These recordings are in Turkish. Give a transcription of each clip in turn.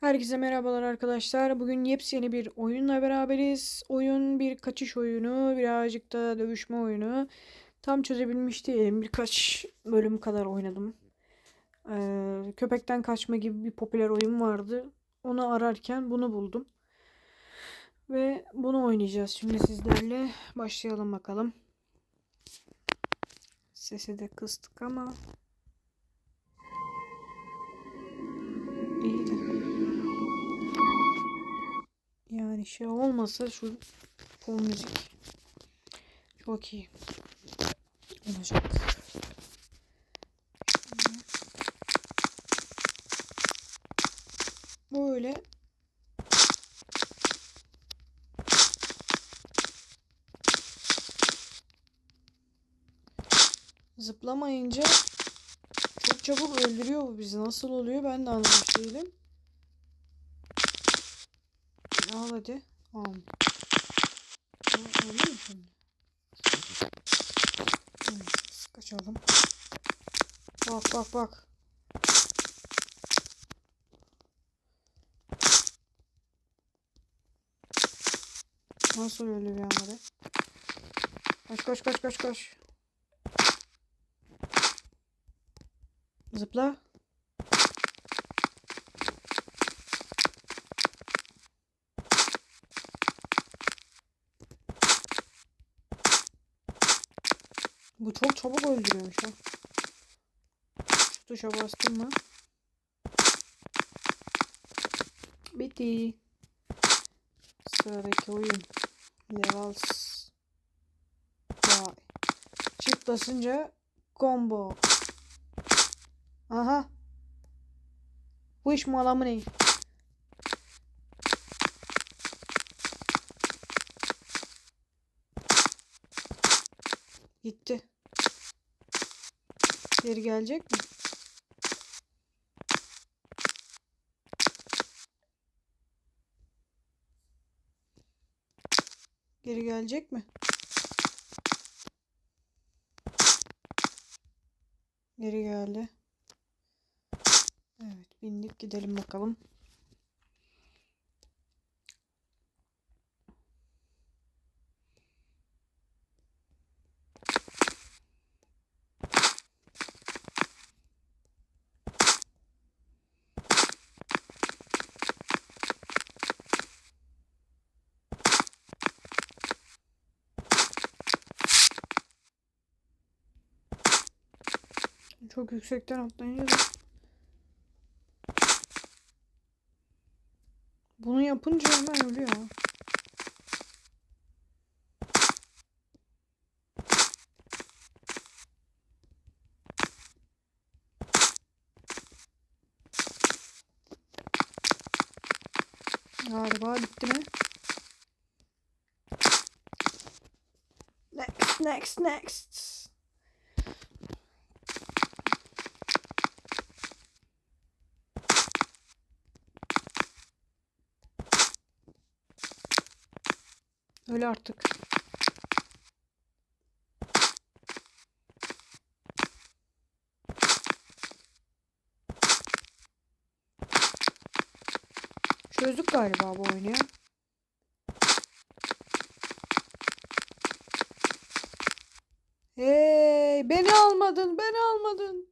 Herkese merhabalar arkadaşlar. Bugün yepyeni bir oyunla beraberiz. Oyun bir kaçış oyunu, birazcık da dövüşme oyunu. Tam çözebilmiş değilim. Birkaç bölüm kadar oynadım. Ee, köpekten kaçma gibi bir popüler oyun vardı. Onu ararken bunu buldum. Ve bunu oynayacağız şimdi sizlerle. Başlayalım bakalım. Sesi de kıstık ama Yani şey olmasa şu fon müzik çok iyi olacak. Böyle zıplamayınca çok çabuk öldürüyor bu bizi. Nasıl oluyor ben de anlamış değilim. Al hadi. Al. Al, Öyle kaçalım. Bak bak bak. Nasıl öyle bir be? Kaç kaç kaç kaç kaç. Zıpla. Bu çok çabuk öldürüyormuş ha. Şu tuşa bastım mı? Bitti. Sıradaki oyun. Levels. Vay. Çift basınca combo. Aha. Bu iş mi adamı ne? Gitti. Geri gelecek mi? Geri gelecek mi? Geri geldi. Evet, bindik gidelim bakalım. Çok yüksekten atlayınca Bunu yapınca hemen ölüyor. Galiba bitti mi? Next, next, next. Öyle artık. Çözdük galiba bu oyunu ya. Hey, beni almadın, beni almadın.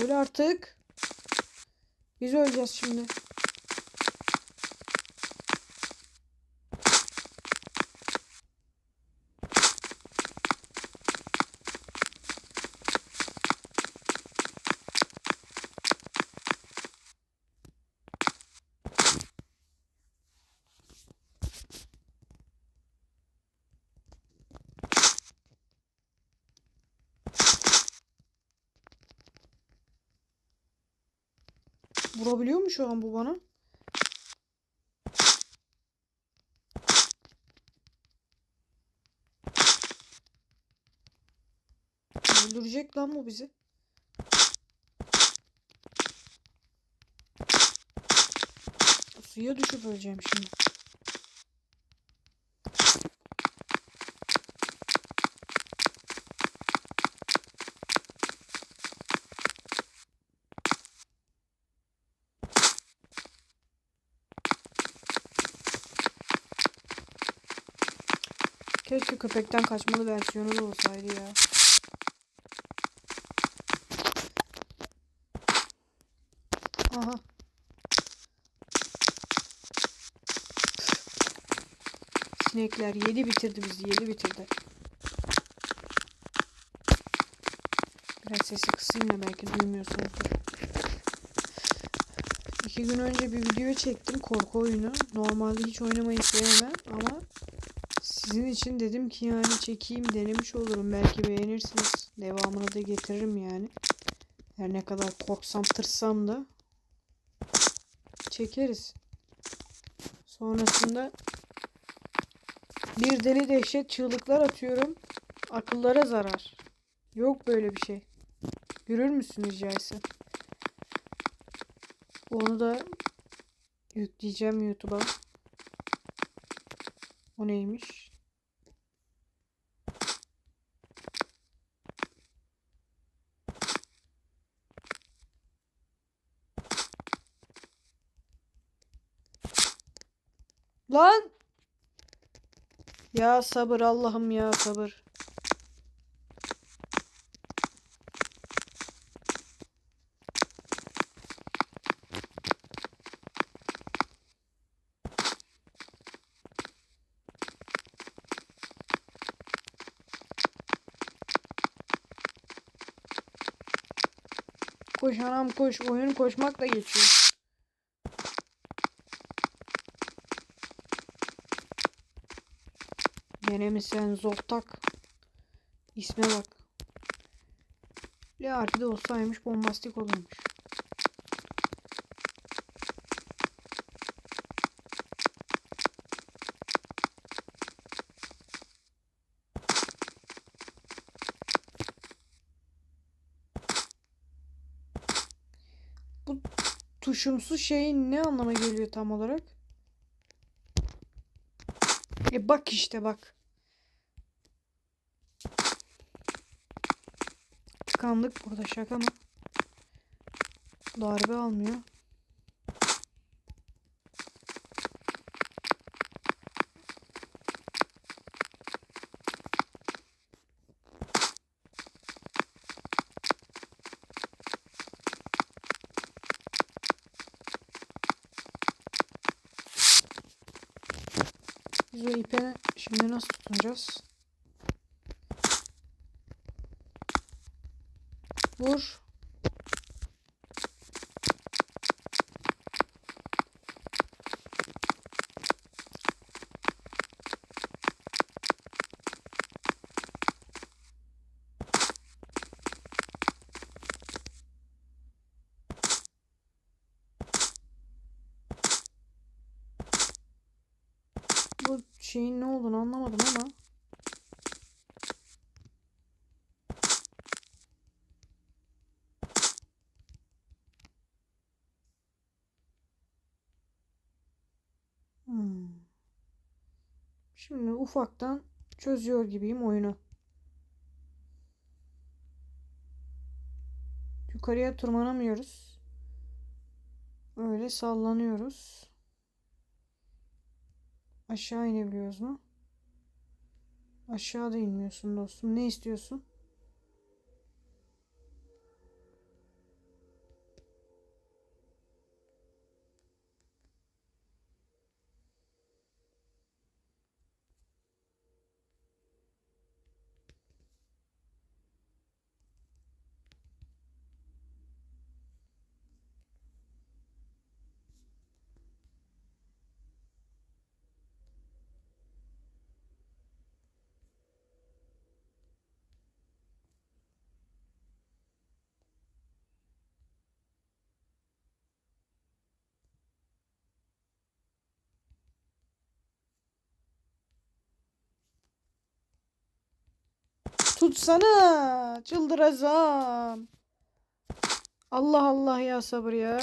Öyle artık. Biz öleceğiz şimdi. Vurabiliyor mu şu an bu bana? Öldürecek lan bu bizi. Suya düşüp öleceğim şimdi. Keşke köpekten kaçmalı versiyonu da olsaydı ya. Aha. Sinekler yedi bitirdi bizi yedi bitirdi. Biraz sesi kısayım da belki duymuyorsunuzdur. İki gün önce bir video çektim korku oyunu. Normalde hiç oynamayı sevmem ama sizin için dedim ki yani çekeyim denemiş olurum. Belki beğenirsiniz. Devamını da getiririm yani. Her ne kadar korksam tırsam da çekeriz. Sonrasında bir deli dehşet çığlıklar atıyorum. Akıllara zarar. Yok böyle bir şey. Görür müsün rica etsem? Onu da yükleyeceğim YouTube'a. O neymiş? Lan! Ya sabır Allah'ım ya sabır. Koş anam koş. Oyun koşmakla geçiyor. Gene mi sen Zoltak? İsme bak. L harfi de olsaymış bombastik olurmuş. Bu tuşumsu şeyin ne anlama geliyor tam olarak? E bak işte bak. Tıkandık burada şaka mı? Darbe almıyor. Biz şimdi nasıl tutunacağız? Vur. Bu şeyin ne olduğunu anlamadım ama. Hmm. Şimdi ufaktan çözüyor gibiyim oyunu. Yukarıya tırmanamıyoruz. Öyle sallanıyoruz. Aşağı inebiliyoruz mu? Aşağıda inmiyorsun dostum. Ne istiyorsun? Tutsana. Çıldıracağım. Allah Allah ya sabır ya.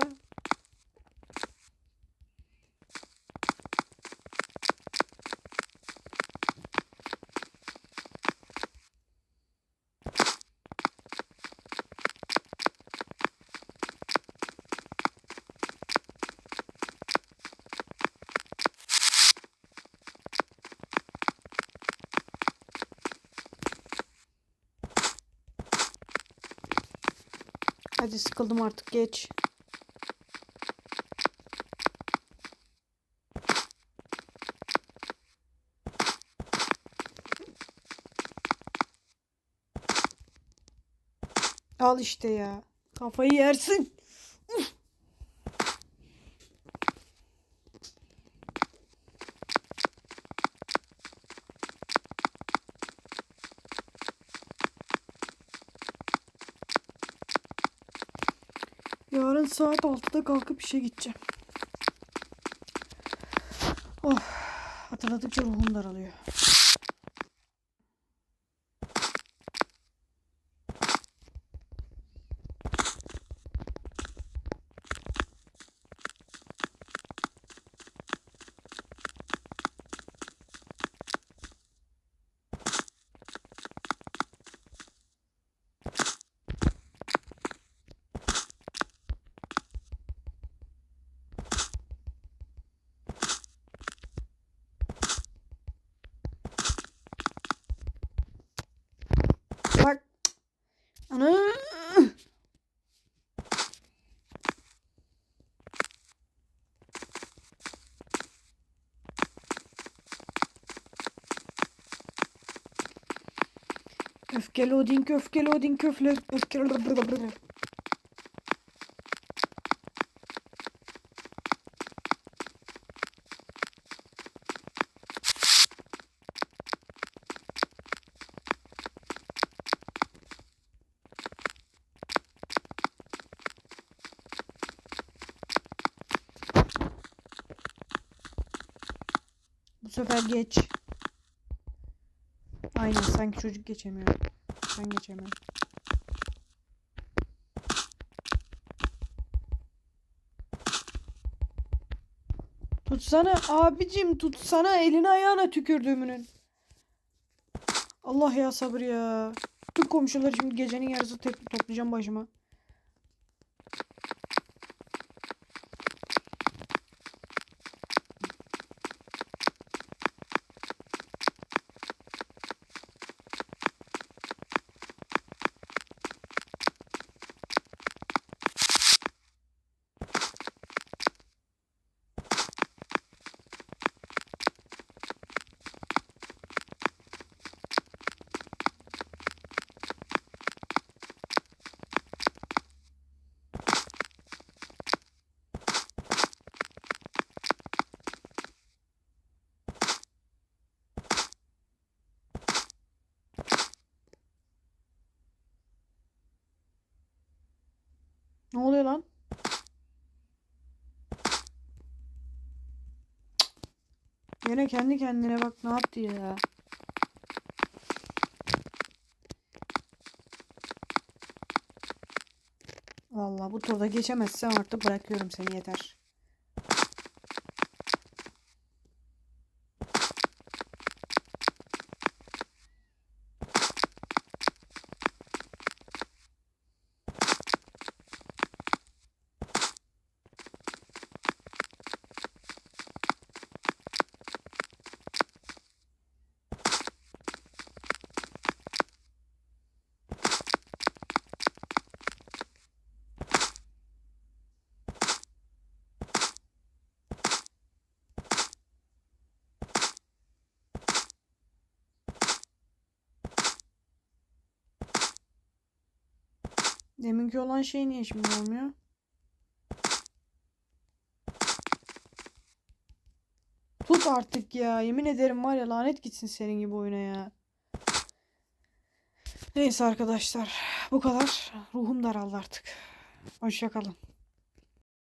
Hadi sıkıldım artık geç. Al işte ya. Kafayı yersin. 6'da kalkıp işe gideceğim. Oh, hatırladıkça ruhum daralıyor. Bak. Ana. Öfkeli Odin, öfkeli Odin, köfle, öfkeli... sefer geç. Aynen sanki çocuk geçemiyor. Ben geçemiyorum. Tutsana abicim tutsana elini ayağına tükürdüğümünün. Allah ya sabır ya. Tüm komşuları şimdi gecenin yarısı tek toplayacağım başıma. Ne oluyor lan? Yine kendi kendine bak ne yaptı ya. Vallahi bu turda geçemezsem artık bırakıyorum seni yeter. Deminki olan şey niye şimdi olmuyor? Tut artık ya. Yemin ederim var ya lanet gitsin senin gibi oyuna ya. Neyse arkadaşlar. Bu kadar. Ruhum daraldı artık. Hoşçakalın.